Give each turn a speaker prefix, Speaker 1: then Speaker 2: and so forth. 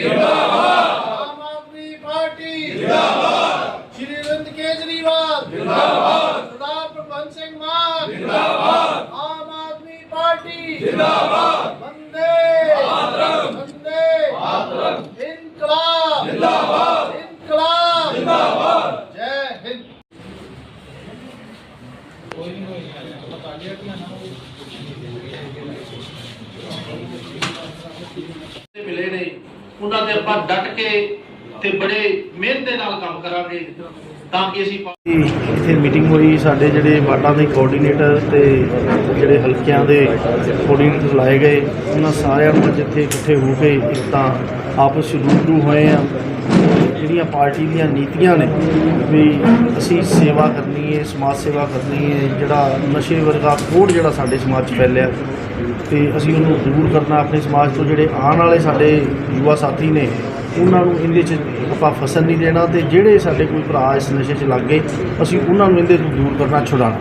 Speaker 1: ਜਿੰਦਾਬਾਦ ਆਮ ਆਦਮੀ ਪਾਰਟੀ ਜਿੰਦਾਬਾਦ ਸ਼੍ਰੀ ਅਰਵਿੰਦ ਕੇਜਰੀਵਾਲ ਜਿੰਦਾਬਾਦ ਸਰਦਾਰ ਭਗਵੰਤ ਸਿੰਘ ਮਾਨ ਜਿੰਦਾਬਾਦ ਆਮ ਆਦਮੀ ਪਾਰਟੀ ਜਿੰਦਾਬਾਦ ਵੰਦੇ ਮਾਤਰਮ ਵੰਦੇ ਮਾਤਰਮ ਇਨਕਲਾਬ ਜਿੰਦਾਬਾਦ ਇਨਕਲਾਬ ਜਿੰਦਾਬਾਦ ਜੈ ਹਿੰਦ
Speaker 2: ਤੇ ਮਿਲੇ ਨੇ ਉਹਨਾਂ ਤੇ ਆਪਾਂ ਡਟ ਕੇ ਤੇ ਬੜੇ ਮਿਹਨਤ ਦੇ ਨਾਲ ਕੰਮ ਕਰਾਂਗੇ ਤਾਂ ਕਿ ਅਸੀਂ
Speaker 3: ਇੱਥੇ ਮੀਟਿੰਗ ਹੋਈ ਸਾਡੇ ਜਿਹੜੇ ਵਾਰਡਾਂ ਦੇ ਕੋਆਰਡੀਨੇਟਰ ਤੇ ਜਿਹੜੇ ਹਲਕਿਆਂ ਦੇ ਕੋਆਰਡੀਨੇਟਰ ਲਾਏ ਗਏ, ਉਹਨਾਂ ਸਾਰਿਆਂ ਨੂੰ ਜਿੱਥੇ ਇਕੱਠੇ ਹੋ ਕੇ ਇੱਕ ਤਾਂ ਆਪਸ ਵਿੱਚ ਰੂਬਰੂ ਹੋਏ ਆ। ਜਿਹੜੀਆਂ ਪਾਰਟੀ ਦੀਆਂ ਨੀਤੀਆਂ ਨੇ ਵੀ ਅਸੀਂ ਸੇਵਾ ਕਰਨੀ ਹੈ, ਸਮਾਜ ਸੇਵਾ ਕਰਨੀ ਹੈ, ਜਿਹੜਾ ਨਸ਼ੇ ਵਰਗਾ ਕੋੜ ਜਿਹੜਾ ਸਾਡੇ ਸਮਾਜ 'ਚ ਫੈਲਿਆ, ਤੇ ਅਸੀਂ ਉਹਨੂੰ ਦੂਰ ਕਰਨਾ, ਆਪਣੇ ਸਮਾਜ ਤੋਂ ਜਿਹੜੇ ਆਉਣ ਵਾਲੇ ਸਾਡੇ ਯੁਵਾ ਸਾਥੀ ਨੇ, ਉਹਨਾਂ ਨੂੰ ਇਹਦੇ 'ਚ ਆਪਾਂ ਫਸਣ ਨਹੀਂ ਦੇਣਾ ਤੇ ਜਿਹੜੇ ਸਾਡੇ ਕੋਈ ਭਰਾ ਇਸ ਨਸ਼ੇ 'ਚ ਲੱਗ ਗਏ, ਅਸੀਂ ਉਹਨਾਂ ਨੂੰ ਇਹਦੇ ਤੋਂ ਦੂਰ ਕਰਨਾ, ਛੁਡਾਉਣਾ।